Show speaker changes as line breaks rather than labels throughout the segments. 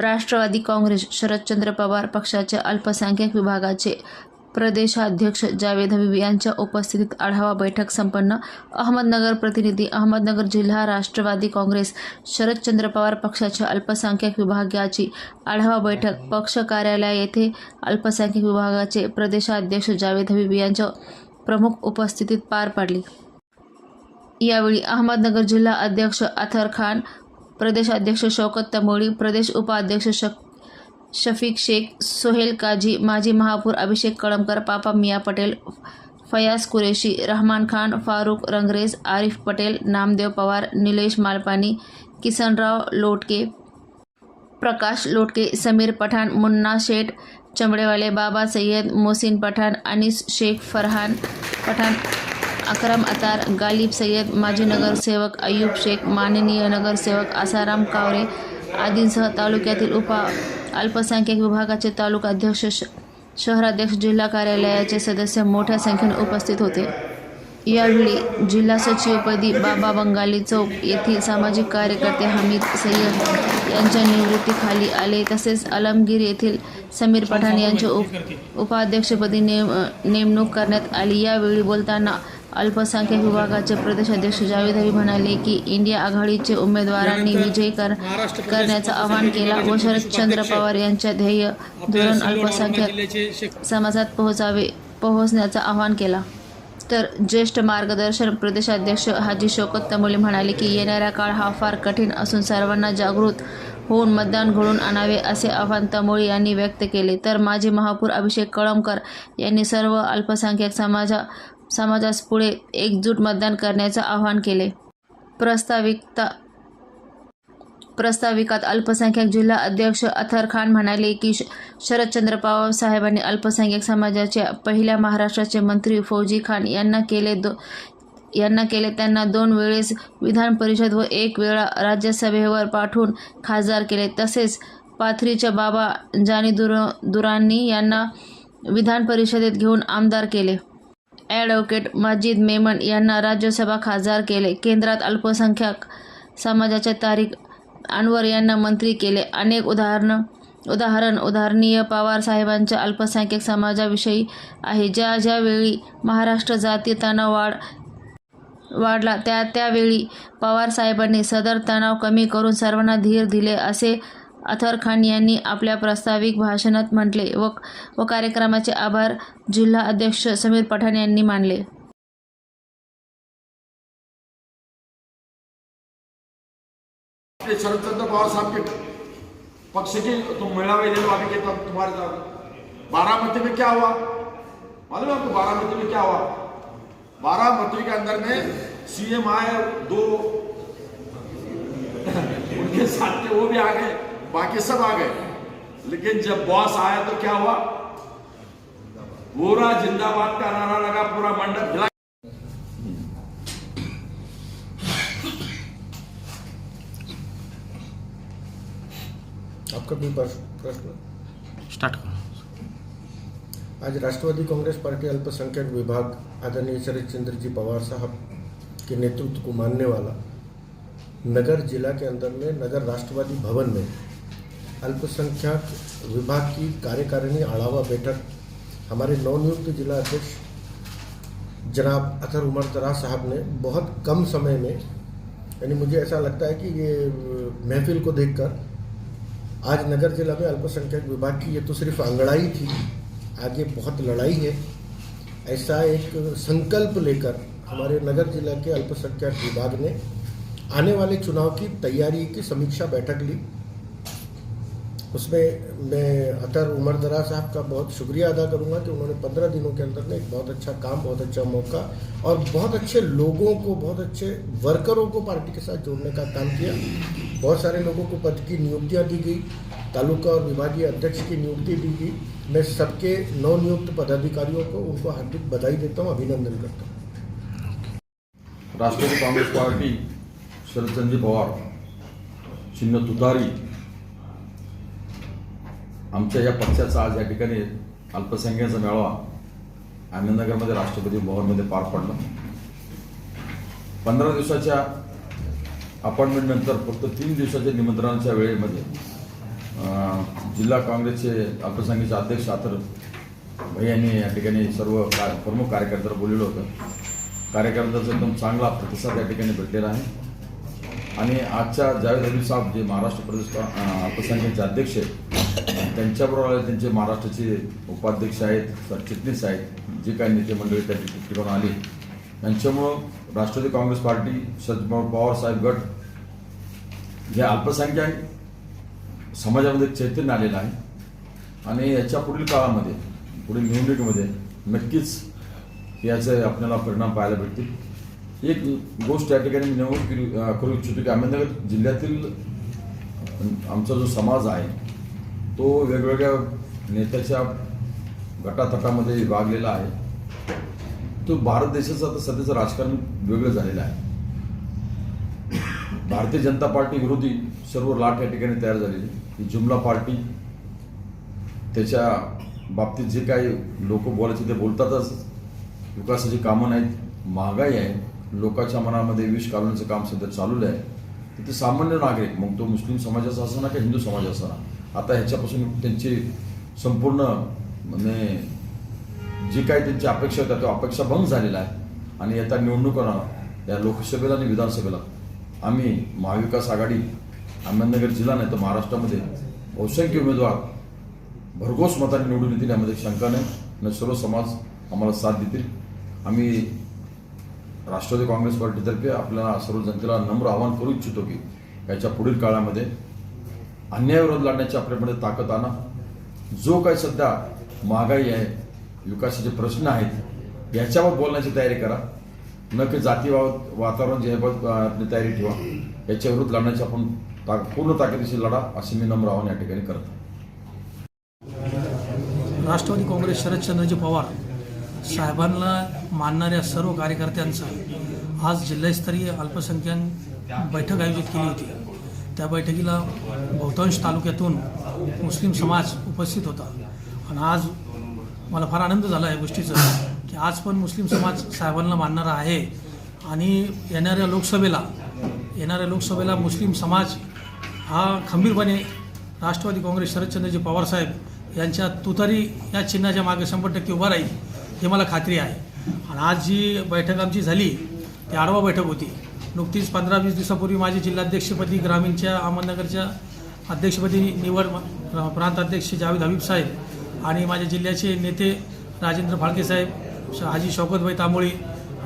राष्ट्रवादी काँग्रेस शरदचंद्र पवार पक्षाच्या अल्पसंख्याक विभागाचे प्रदेशाध्यक्ष जावेद हबीब यांच्या उपस्थितीत आढावा बैठक संपन्न. अहमदनगर प्रतिनिधी अहमदनगर जिल्हा राष्ट्रवादी काँग्रेस शरदचंद्र पवार पक्षाच्या अल्पसंख्याक विभागाची आढावा बैठक. पक्ष कार्यालय येथे अल्पसंख्याक विभागाचे प्रदेशाध्यक्ष जावेद हबीब यांच्या प्रमुख उपस्थितीत पार पडली. यावेळी अहमदनगर जिल्हा अध्यक्ष अथर खान प्रदेश अध्यक्ष शौकत तमोळी प्रदेश उपाध्यक्ष शक शफीक शेख सोहेल काजी माजी महापौर अभिषेक कळमकर पापा मिया पटेल फयाज कुरेशी रहमान खान फारुख रंगरेज आरिफ पटेल नामदेव पवार निलेश मालपानी किसनराव लोटके प्रकाश लोटके समीर पठाण मुन्ना शेठ चमडेवाले बाबा सय्यद मोसिन पठाण अनिस शेख फरहान पठाण अकरम अतार गालिब सय्यद माजी नगरसेवक अयूब शेख माननीय नगरसेवक आसाराम कावरे आदींसह तालुक्यातील उपा अल्पसंख्याक विभागाचे तालुकाध्यक्ष श शहराध्यक्ष जिल्हा कार्यालयाचे सदस्य मोठ्या संख्येने उपस्थित होते. यावेळी जिल्हा सचिवपदी बाबा बंगाली चौक येथील सामाजिक कार्यकर्ते हमीद सय्यद यांच्या निवृत्तीखाली आले. तसेच अलमगीर येथील समीर पठाण यांच्या उप उपाध्यक्षपदी नेम नेमणूक करण्यात आली. यावेळी बोलताना अल्पसंख्याक विभागाचे प्रदेशाध्यक्ष जावेद हबीब म्हणाले की इंडिया आघाडीचे उमेदवारांनी विजय कर करण्याचं आवाहन केला. व शरदचंद्र पवार यांच्या ध्येय धोरण अल्पसंख्याक समाजात पोहोचावे पोहोचण्याचं आवाहन केला. तर ज्येष्ठ मार्गदर्शन प्रदेशाध्यक्ष हाजी शोकत तमोली म्हणाले की येणारा काळ हा फार कठीण असून सर्वांना जागृत होऊन मतदान घडून आणावे असे आव्हान तमोळी यांनी व्यक्त केले. तर माजी महापौर अभिषेक कळमकर यांनी सर्व अल्पसंख्याक समाजा समाजास पुढे एकजूट मतदान करण्याचं आवाहन केले. प्रस्ताविकता प्रस्ताविकात अल्पसंख्याक जिल्हा अध्यक्ष अथर खान म्हणाले की श- शरदचंद्र पवार साहेबांनी अल्पसंख्याक समाजाच्या पहिल्या महाराष्ट्राचे मंत्री फौजी खान यांना केले दो यांना केले त्यांना दोन वेळेस विधान परिषद व एक वेळा राज्यसभेवर पाठवून खासदार केले. तसेच पाथरीच्या बाबा जानी दुर दुरांनी यांना विधान परिषदेत घेऊन आमदार केले. ॲडव्होकेट माजिद मेमन यांना राज्यसभा खासदार केले. केंद्रात अल्पसंख्याक समाजाच्या तारीख अनवर यांना मंत्री केले. अनेक उदाहरणं उदाहरण उदाहरणीय पवार साहेबांच्या अल्पसंख्याक समाजाविषयी आहे. ज्या ज्यावेळी महाराष्ट्र जातीय तणाव वाढ वाढला त्या त्यावेळी पवारसाहेबांनी सदर तणाव कमी करून सर्वांना धीर दिले असे अथर खान यांनी आपल्या प्रास्ताविक भाषणात म्हटले व व कार्यक्रमाचे आभार जिल्हा अध्यक्ष समीर पठाण यांनी मानले.
शरदचंद्र पवार साहब के पक्ष की तुम महिला वेदन वापी के तब तुम्हारे साथ. बारामती में क्या हुआ? मालूम है आपको बारामती में क्या हुआ? बारामती के अंदर में सीएम आए, दो उनके साथ के वो भी आ गए, बाकी सब आ गए. लेकिन जब बॉस आया तो क्या हुआ? पूरा जिंदाबाद का नारा लगा, पूरा मंडप
आपका कोई प्रश्न?
स्टार्ट करो।
आज राष्ट्रवादी कांग्रेस पार्टी अल्पसंख्यक विभाग आदरणीय शरद चंद्र जी पवार साहब के नेतृत्व को मानने वाला नगर जिला के अंदर में नगर राष्ट्रवादी भवन में अल्पसंख्यक विभाग की कार्यकारिणी आढ़ावा बैठक हमारे नवनियुक्त जिला अध्यक्ष जनाब अतर उमर तरा साहब ने बहुत कम समय में यानी मुझे ऐसा लगता है कि ये महफिल को देखकर आज नगर जिला में अल्पसंख्यक विभाग की ये तो सिर्फ़ अंगड़ाई थी, आगे बहुत लड़ाई है। ऐसा एक संकल्प लेकर हमारे नगर जिला के अल्पसंख्यक विभाग ने आने वाले चुनाव की तैयारी की समीक्षा बैठक ली। उसमें मैं अतर उमर दरा साहब का बहुत शुक्रिया अदा करूँगा कि उन्होंने पंद्रह दिनों के अंदर में एक बहुत अच्छा काम, बहुत अच्छा मौका और बहुत अच्छे लोगों को, बहुत अच्छे वर्करों को पार्टी के साथ जोड़ने का काम किया। बहुत सारे लोगों को पद की नियुक्तियाँ दी गई तालुका और विभागीय अध्यक्ष की नियुक्ति दी गई। मैं सबके नवनियुक्त पदाधिकारियों को उनको हार्दिक बधाई देता हूँ अभिनंदन करता हूँ।
राष्ट्रवादी काँग्रेस पार्टी शरदचंद्र पवार चिन्ह तुतारी आमच्या या पक्षाचा आज या ठिकाणी अल्पसंख्याचा मेळावा आनंदनगरमध्ये राष्ट्रपती भवनमध्ये पार पडला. पंधरा दिवसाच्या अपॉइंटमेंटनंतर फक्त तीन दिवसाच्या निमंत्रणाच्या वेळेमध्ये जिल्हा काँग्रेसचे अल्पसंख्येचे अध्यक्ष आतर भाई यांनी या ठिकाणी सर्व का प्रमुख कार्यकर्त्याला बोललेलं होतं. कार्यकर्त्याचा एकदम चांगला प्रतिसाद या ठिकाणी भेटलेला आहे. आणि आजच्या जावेद हबीब साहेब जे महाराष्ट्र प्रदेश अल्पसंख्येचे अध्यक्ष आहेत त्यांच्याबरोबर त्यांचे महाराष्ट्राचे उपाध्यक्ष आहेत सरचिटणीस आहेत जे काही नेते मंडळी त्या ठिकाणी आली. यांच्यामुळं राष्ट्रवादी काँग्रेस पार्टी शरद पवार साहेब गट या अल्पसंख्याक समाजामध्ये चैतन्य आलेलं आहे. आणि याच्या पुढील काळामध्ये पुढील निवडणुकीमध्ये नक्कीच याचे आपल्याला परिणाम पाहायला भेटतील. एक गोष्ट या ठिकाणी मी नमूद केली करू इच्छितो की अहमदनगर जिल्ह्यातील आमचा जो समाज आहे तो वेगवेगळ्या नेत्याच्या गटातटामध्ये विभागलेला आहे. तो भारत देशाचं आता सध्याचं राजकारण वेगळं झालेलं आहे. भारतीय जनता पार्टी विरोधी सर्व लाट या ठिकाणी तयार झालेली. ही जुमला पार्टी त्याच्या बाबतीत जे काही लोक बोलायचे ते बोलतातच. विकासाची कामं नाहीत महागाई आहे. लोकांच्या मनामध्ये विष घालण्याचं काम सध्या चालू आहे. ते सामान्य नागरिक मग तो मुस्लिम समाजाचा असताना का हिंदू समाज असताना आता ह्याच्यापासून त्यांची संपूर्ण म्हणजे जी काही त्यांची अपेक्षा होत्या तो अपेक्षा भंग झालेला आहे. आणि येत्या निवडणुकांना या लोकसभेला आणि विधानसभेला. आम्ही महाविकास आघाडी अहमदनगर जिल्हा नाही तर महाराष्ट्रामध्ये बहुसंख्य उमेदवार भरघोस मताने निवडून येतील यामध्ये शंका नाही. आणि सर्व समाज आम्हाला साथ देतील. आम्ही राष्ट्रवादी काँग्रेस पार्टीतर्फे आपल्याला सर्व जनतेला नम्र आवाहन करू इच्छितो की याच्या पुढील काळामध्ये अन्यायाविरोध लढण्याची आपल्यामध्ये ताकद आणा. जो काही सध्या महागाई आहे विकासाचे प्रश्न आहेत. याच्यावर बोलण्याची तयारी करा. न की जातीबाबत वातावरण जे आहे आपली तयारी ठेवा. याच्या विरुद्ध लढण्याची आपण ता पूर्ण ताकदीशी लढा असे मी नम्र आव्हान या ठिकाणी करतो.
राष्ट्रवादी काँग्रेस शरदचंद्रजी पवार साहेबांना मानणाऱ्या सर्व कार्यकर्त्यांचं आज जिल्हास्तरीय अल्पसंख्याक बैठक आयोजित केली होती. त्या बैठकीला बहुतांश तालुक्यातून मुस्लिम समाज उपस्थित होता. आणि आज मला फार आनंद झाला या गोष्टीचा की आज पण मुस्लिम समाज साहेबांना मानणारा आहे. आणि येणाऱ्या लोकसभेला येणाऱ्या लोकसभेला मुस्लिम समाज हा खंबीरपणे राष्ट्रवादी काँग्रेस शरदचंद्रजी पवारसाहेब यांच्या तुतारी या चिन्हाच्या मागे शंभर टक्के उभा राहील हे मला खात्री आहे. आणि आज जी बैठक आमची झाली ती आढावा बैठक होती. नुकतीच पंधरा वीस दिवसापूर्वी माझी जिल्हाध्यक्षपदी ग्रामीणच्या अहमदनगरच्या अध्यक्षपदी निवड प्रांताध्यक्ष जावेद हबीब साहेब आणि माझ्या जिल्ह्याचे नेते राजेंद्र फाळके साहेब श- हाजी शौकतभाई तांबोळी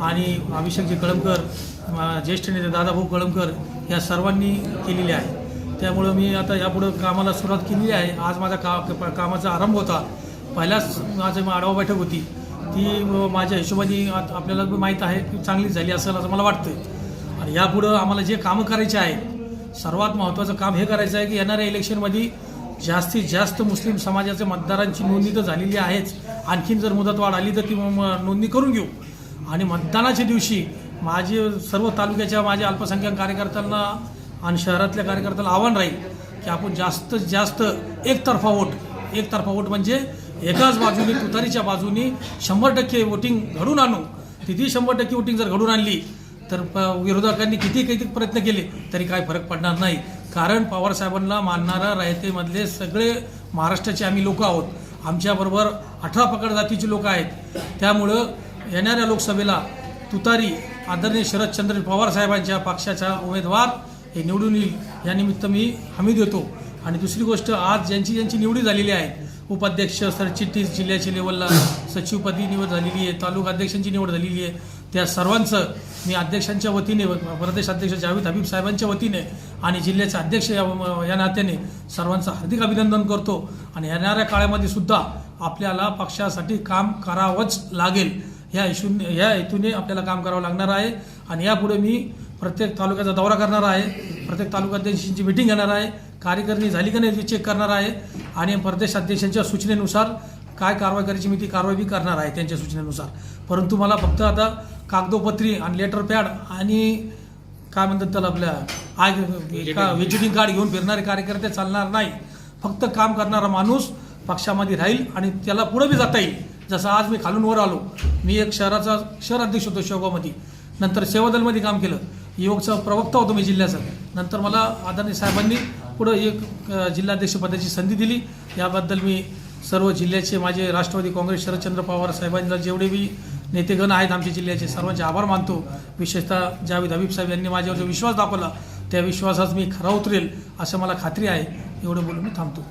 आणि अभिषेकजी कळमकर ज्येष्ठ नेते दादाभाऊ कळमकर या सर्वांनी केलेले आहे. त्यामुळं मी आता यापुढं कामाला सुरुवात केलेली आहे. आज माझा का कामाचा आरंभ होता. पहिल्याच माझं आढावा बैठक होती. ती माझ्या हिशोबाने आपल्याला माहीत आहे की चांगली झाली असेल असं मला वाटतं आणि यापुढं आम्हाला जे कामं करायचे आहेत सर्वात महत्त्वाचं काम हे करायचं आहे की येणाऱ्या इलेक्शनमध्ये जास्तीत जास्त मुस्लिम समाजाच्या मतदारांची नोंदणी तर झालेली आहेच. आणखीन जर मुदतवाढ आली तर ती नोंदणी करून घेऊ. आणि मतदानाच्या दिवशी माझे सर्व तालुक्याच्या माझ्या अल्पसंख्याक कार्यकर्त्यांना आणि शहरातल्या कार्यकर्त्याला आव्हान राहील की आपण जास्तीत जास्त एकतर्फा वोट. एकतर्फा वोट म्हणजे एकाच बाजूने तुतारीच्या बाजूने शंभर टक्के वोटिंग घडून आणू. तिथे शंभर टक्के वोटिंग जर घडून आणली तर प विरोधकांनी किती किती प्रयत्न केले तरी काय फरक पडणार नाही. कारण पवारसाहेबांना मानणारं रायतेमधले सगळे महाराष्ट्राचे आम्ही लोक आहोत. आमच्याबरोबर अठरा पकड जातीचे लोक आहेत. त्यामुळं येणाऱ्या लोकसभेला तुतारी आदरणीय शरदचंद्र पवार साहेबांच्या पक्षाचा उमेदवार हे निवडून येईल. यानिमित्त मी हमी देतो. आणि दुसरी गोष्ट आज ज्यांची ज्यांची निवडी झालेली आहे उपाध्यक्ष सरचिटणीस जिल्ह्याच्या लेवलला सचिवपदी निवड झालेली आहे तालुका अध्यक्षांची निवड झालेली आहे. त्या सर्वांचं मी अध्यक्षांच्या वतीने प्रदेश अध्यक्ष जावेद हबीब साहेबांच्या वतीने आणि जिल्ह्याचे अध्यक्ष या या नात्याने सर्वांचं हार्दिक अभिनंदन करतो. आणि येणाऱ्या काळामध्ये सुद्धा आपल्याला पक्षासाठी काम करावंच लागेल. ह्या इशून ह्या हेतूने आपल्याला काम करावं लागणार आहे. आणि यापुढे मी प्रत्येक तालुक्याचा दौरा करणार आहे. प्रत्येक तालुकाध्यक्षांची मिटिंग घेणार आहे. कार्यकारिणी झाली का नाही चेक करणार आहे. आणि प्रदेश अध्यक्षांच्या सूचनेनुसार काय कारवाई करायची मी ती कारवाई बी करणार आहे त्यांच्या सूचनेनुसार. परंतु मला फक्त आता कागदोपत्री आणि लेटर पॅड आणि काय म्हणतात त्याला आपल्या आय का व्हिजिटिंग कार्ड घेऊन फिरणारे कार्यकर्ते चालणार नाही. फक्त काम करणारा माणूस पक्षामध्ये राहील आणि त्याला पुढे बी जाता येईल. जसं आज मी खालून वर आलो. मी एक शहराचा शहर अध्यक्ष होतो शेवगावमध्ये. नंतर सेवादलमध्ये काम केलं. युवकचा प्रवक्ता होतो मी जिल्ह्याचा. नंतर मला आदरणीय साहेबांनी पुढं एक जिल्हाध्यक्षपदाची संधी दिली. याबद्दल मी सर्व जिल्ह्याचे माझे राष्ट्रवादी काँग्रेस शरदचंद्र पवार साहेबांना जेवढे बी नेतेगण आहेत आमच्या जिल्ह्याचे सर्वांचे आभार मानतो. विशेषतः जावेद हबीब साहेब यांनी माझ्यावर जो विश्वास दाखवला त्या विश्वासात मी खरा उतरेल असं मला खात्री आहे. एवढं बोलून मी थांबतो.